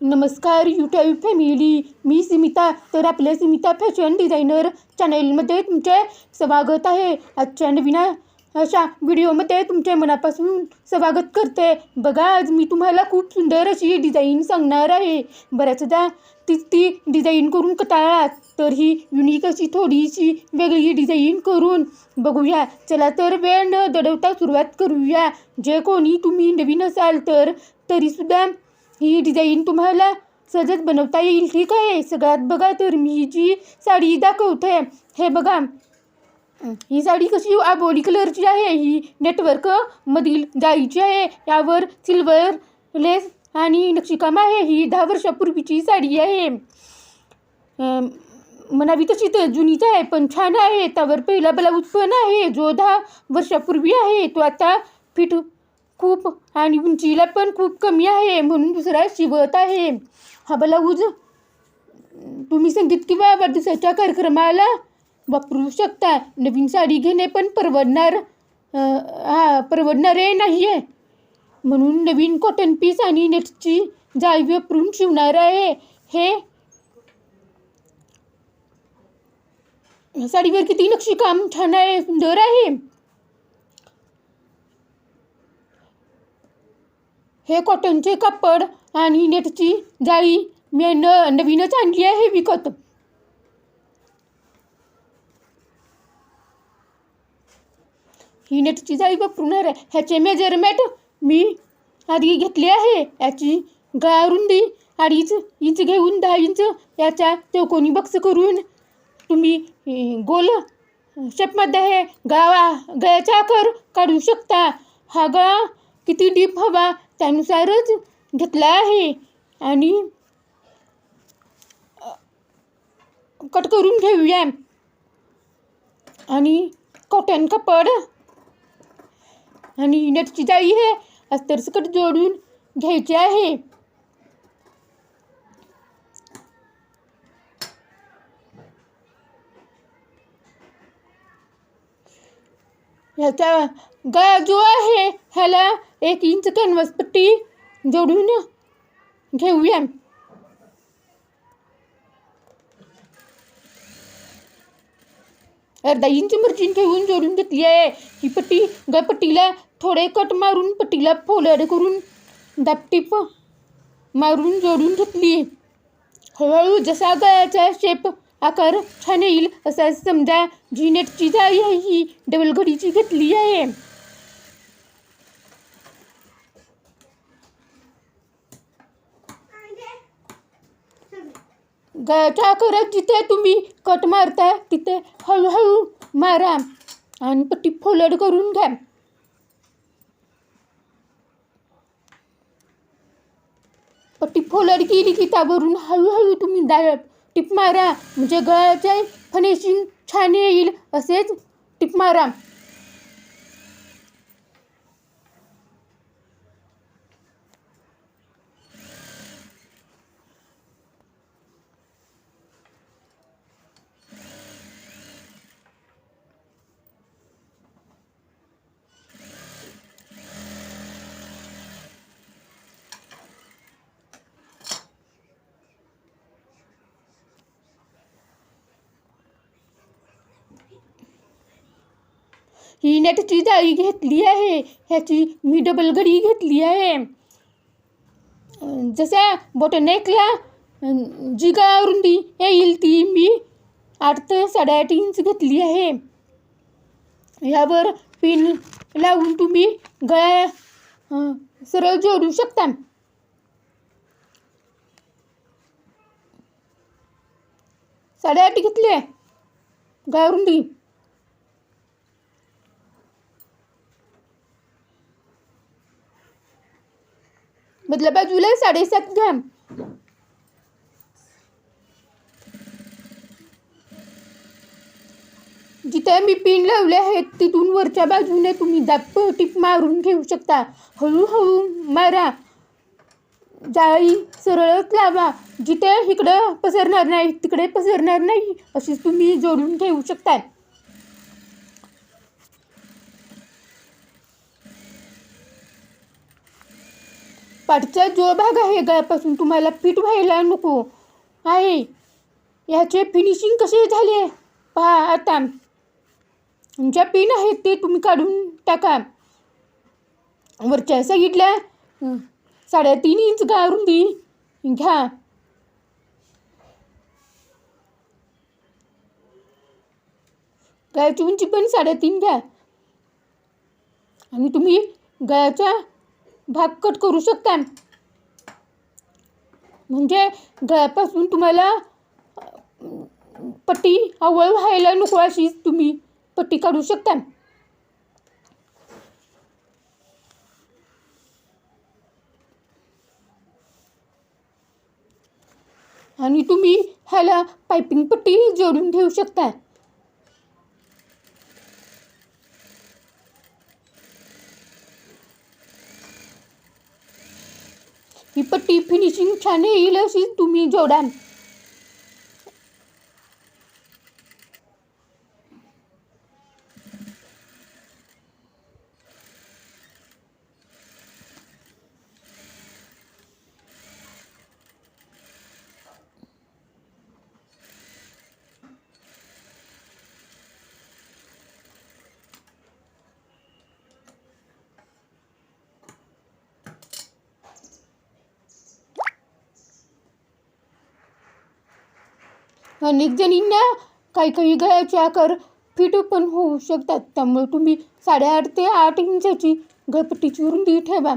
नमस्कार YouTube family मी स्मिता तर आपल्या स्मिता फॅशन डिझायनर चॅनेलमध्ये तुमचे स्वागत आहे. आजच्या नवीन अशा व्हिडिओमध्ये तुमच्या मनापासून स्वागत करते. बघा आज मी तुम्हाला खूप सुंदर अशी डिझाईन सांगणार आहे. बऱ्याचदा तीच ती डिझाईन करून कटाळात तर ही युनिक अशी थोडीशी वेगळी डिझाईन करून बघूया. चला तर वेळ न दडवता सुरुवात करूया. जे कोणी तुम्ही नवीन असाल तर तरीसुद्धा ही डिझाईन तुम्हाला सहजच बनवता येईल ठीक आहे? सगळ्यात बघा तर मी जी साडी दाखवते हे बघा. ही साडी कशी आबोली कलरची आहे ही नेटवर्क मधील जाईची आहे यावर सिल्वर लेस आणि नक्षीकाम आहे ही दहा वर्षापूर्वीची साडी आहे. म्हणावी तशी तर जुनीच आहे पण छान आहे. त्यावर पहिला ब्लाऊज पण आहे जो दहा वर्षापूर्वी आहे तो आता फिट खूप आणि उंचीला पण खूप कमी आहे म्हणून दुसरा शिवत आहे. हा ब्लाऊज तुम्ही संगीत किंवा वाढदिवसाच्या कार्यक्रमाला वापरू शकता. नवीन साडी घेणे पण परवडणार हा परवडणारे नाही आहे म्हणून नवीन कॉटन पीस आणि नेटची जाळी वापरून शिवणार आहे. हे साडीवर किती नक्षीकाम छान आहे सुंदर आहे. हे कॉटनचे कापड आणि नेटची जाळी मी न नवीनच आणली आहे विकत. ही नेटची जाळी वापरणार आहे. ह्याचे मेजरमेंट मी आधी घेतले आहे. याची गळा रुंदी अडीच इंच घेऊन दहा इंच याच्या चौकोनी बक्स करून तुम्ही गोल शेपमध्ये हे गळा गळ्याचा आकार काढू शकता. हा गळा किती डीप हवा त्यानुसारच घेतला आहे. आणि कट करून घेऊया. आणि कॉटन कपड. आणि नटची जाळी हे अस्तरसकट जोडून घ्यायचे आहे. ह्याचा गळा जो आहे ह्याला एक इंच कॅनव्हास पट्टी जोडून घेऊया. अर्धा इंच मर्जीन ठेवून जोडून घेतली आहे. ही पट्टी ग पट्टीला थोडे कट मारून पट्टीला फोलड करून दापटीप मारून जोडून घेतली हळूहळू जसा गळ्याचा शेप आकार छान येईल असा समजा जी नेटची जाळी आहे ही डबल घडीची घेतली आहे. गळ्याच्या आकारात जिथे तुम्ही कट मारता तिथे हळूहळू मारा आणि पट्टी फोलड करून घ्या. पट्टी फोलड केली की त्यावरून हळूहळू तुम्ही डाळ टिप मारा. म्हणजे गळ्याचे फिनिशिंग छान येईल असेच टिप मारा. ही नेटची जाळी घेतली आहे. ह्याची मी डबल घडी घेतली आहे. जसा बोटनेकला जी गा रुंदी येईल ती मी आठ ते साडेआठ इंच घेतली आहे. यावर पिन लावून तुम्ही गळ्या सरळ जोडू शकता. साडेआठ घेतली आहे. गळ्या रुंदी मधल्या बाजूला साडेसात घ्या जिथे मी पिन लावले आहेत तिथून वरच्या बाजूने तुम्ही दाप टीप मारून घेऊ शकता. हळूहळू मारा. जाळी सरळच लावा. जिथे इकडं पसरणार नाही तिकडे पसरणार नाही अशीच तुम्ही जोडून घेऊ शकता. पाठचा जो भाग आहे गळ्यापासून तुम्हाला फिट व्हायला नको. आहे याचे फिनिशिंग कसे झाले? पहा आता. ज्या पिन आहेत ते तुम्ही काढून टाका. वरच्या साईडला साडेतीन इंच गा रुंदी घ्या. गळ्याची उंची पण साडेतीन घ्या. आणि तुम्ही गळ्याचा भाग कट करू शकता. म्हणजे गळ्यापासून तुम्हाला पट्टी आवळ व्हायला नको अशी तुम्ही पट्टी काढू शकता. आणि तुम्ही ह्याला पायपिंग पट्टी जोडून ठेवू शकता. ही पट्टी फिनिशिंग छान येईल अशी तुम्ही जोडा अनेक जणींना काही काही गळ्याचे आकार फिट पण होऊ शकतात. त्यामुळे तुम्ही साडेआठ ते आठ इंचाची गळपट्टीची रुंदी ठेवा.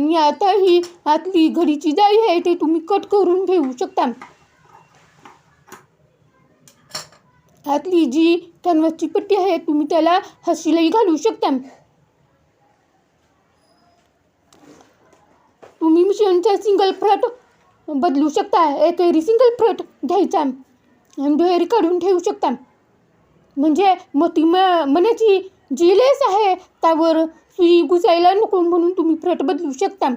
आणि आता ही आतली घडीची जाळी आहे ते तुम्ही कट करून ठेवू शकता. आतली जी कॅनव्हासची पट्टी आहे तुम्ही त्याला हशीलाही घालू शकता. तुम्ही मिशनचा सिंगल फ्रट बदलू शकता. एकेरी सिंगल फ्रट घ्यायचा आणि दुहेरी काढून ठेवू शकता. म्हणजे मोती म मनाची जी लेस आहे त्यावर सुई घुसायला नको म्हणून तुम्ही फ्रट बदलू शकता.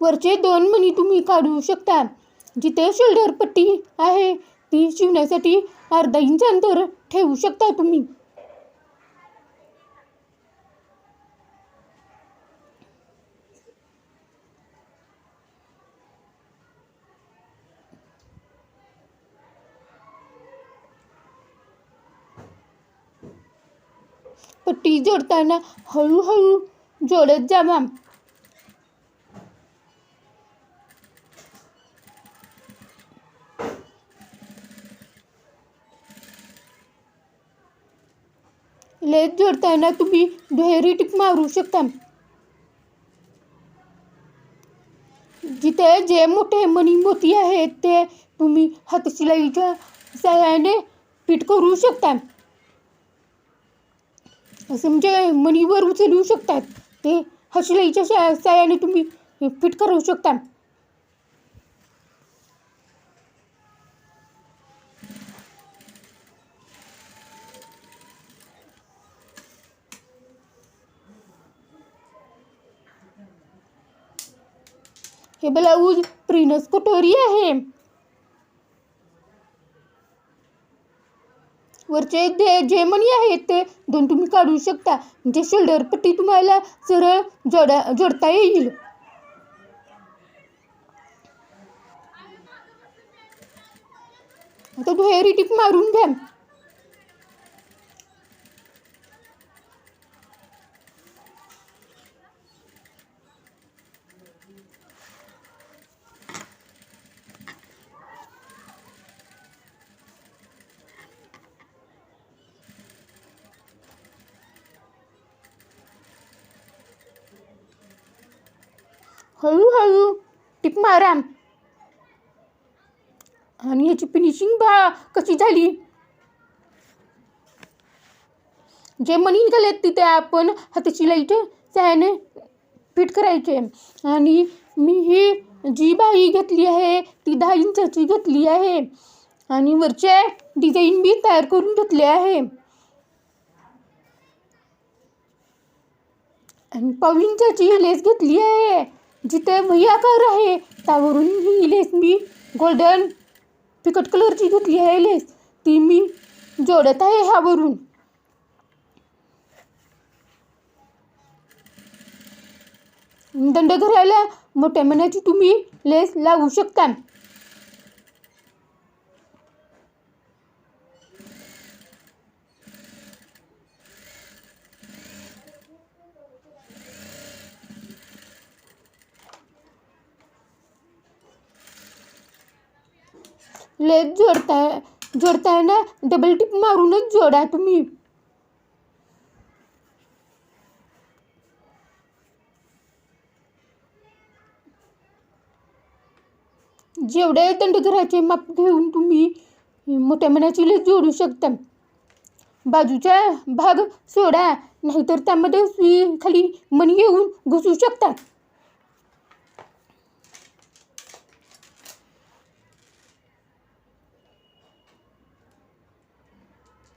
वरचे दोन मणी तुम्ही काढू शकता. जिथे शोल्डर पट्टी आहे ती शिवण्यासाठी अर्धा इंच अंतर ठेवू शकता तुम्ही. पट्टी जोडताना हळूहळू जोडत जावा लेस जोडताना तुम्ही दुहेरी टिक मारू शकता। जिथे जे मोठे मणी मोती आहेत, ते तुम्ही हातशिलाईच्या सहाय्याने फिट करू शकता। असं म्हणजे मणीवर उचलू शकतात. ते हातशिलाईच्या शा- तुम्ही फिट करू शकता. हे ब्लाऊज प्रिनस कटोरी आहे. वरचे जे जे मणी आहेत ते दोन तुम्ही काढू शकता. म्हणजे शोल्डर पट्टी तुम्हाला सरळ जोडा जोडता येईल. आता दुहेरी टिप मारून घ्या. हळूहळू टिप माराम आणि याची फिनिशिंग बा कशी झाली? जे मणी निघाले तिथे आपण हाताची लाइट त्याने फिट करायचे. आणि मी ही जी बाई घेतली आहे ती दहा इंचाची घेतली आहे. आणि वरचे डिझाईन बी तयार करून घेतले आहे. आणि पाऊल इंचाची लेस घेतली आहे. जिथे वही कर आहे त्यावरून ही लेस मी गोल्डन फिकट कलरची घेतली आहे लेस. ती मी जोडत आहे ह्यावरून. दंड घरायला मोठ्या मनाची तुम्ही लेस लावू शकता. लेस जोडताय जोडताना डबल टिप मारूनच जोडा तुम्ही. जेवढे दंडघराचे माप घेऊन तुम्ही मोठ्या मनाची लेस जोडू शकता. बाजूचा भाग सोडा नाहीतर त्यामध्ये सुई खाली मणी घेऊन घुसू शकता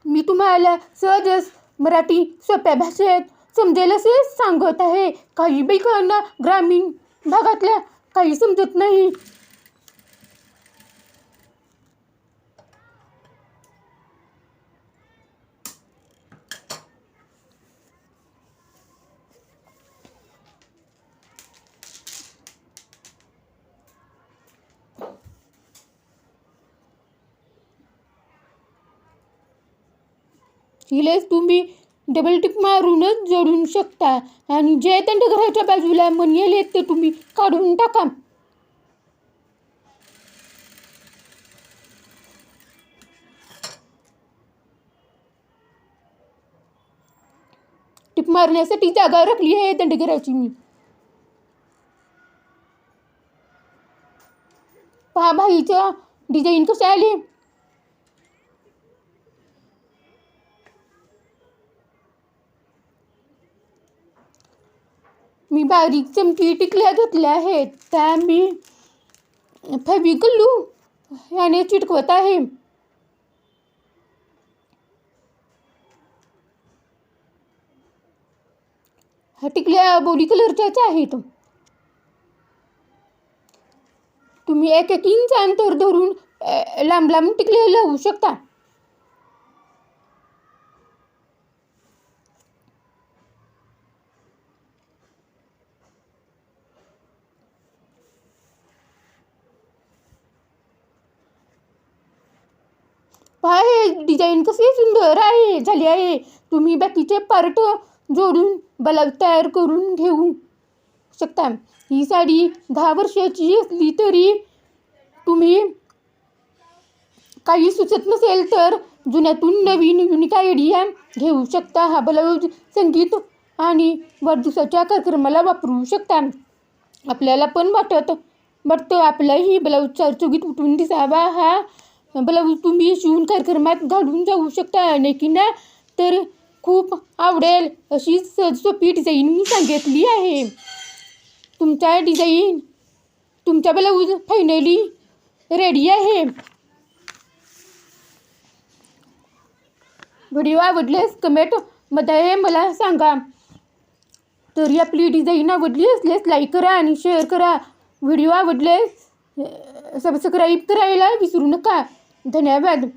मी तुम्हाला सहजच मराठी सोप्या भाषेत समजेल असे सांगत आहे. काही बायकांना ग्रामीण भागातल्या काही समजत नाही. तिलेच तुम्ही डबल टिप मारूनच जोडू शकता. आणि जे दंडघराच्या बाजूला मनियल येत ते तुम्ही काढून टाका. टिप मारण्यासाठी जागा राखली आहे दंडघराची मी. पहा भाईचं डिझाईन कसं आली. मी बारीक चमकी टिकल्या घेतल्या आहेत. त्या मी फेविकल्लू याने चिटकवत आहे. ह्या टिकल्या बोडी कलरच्याच आहेत. तुम्ही एक एक इंच अंतर धरून लांब लांब टिकल्या लावू शकता पहा हे डिझाईन कसे सुंदर आहे झाली आहे. तुम्ही बाकीचे पार्ट जोडून ब्लाऊज तयार करून घेऊ शकता. ही साडी दहा वर्षाची असली तरी तुम्ही काही सुचत नसेल तर जुन्यातून नवीन युनिक आयडिया घेऊ शकता. हा ब्लाऊज संगीत आणि वाढदिवसाच्या कार्यक्रमाला वापरू शकता. आपल्याला पण वाटत वाटतं आपलाही ब्लाऊज चरचुगीत उठून दिसावा हा ब्लाऊज तुम्ही शिवून कार्यक्रमात घालून जाऊ शकता की ना? तर खूप आवडेल अशी सहज सोपी डिझाईन मी सांगितली आहे. तुमचा डिझाईन तुमचा ब्लाऊज फायनली रेडी आहे. व्हिडिओ आवडल्यास कमेंटमध्ये मला सांगा. तरी आपली डिझाईन आवडली असल्यास लाईक करा आणि शेअर करा. व्हिडिओ आवडल्यास सबस्क्राईब करायला विसरू नका. धन्यवाद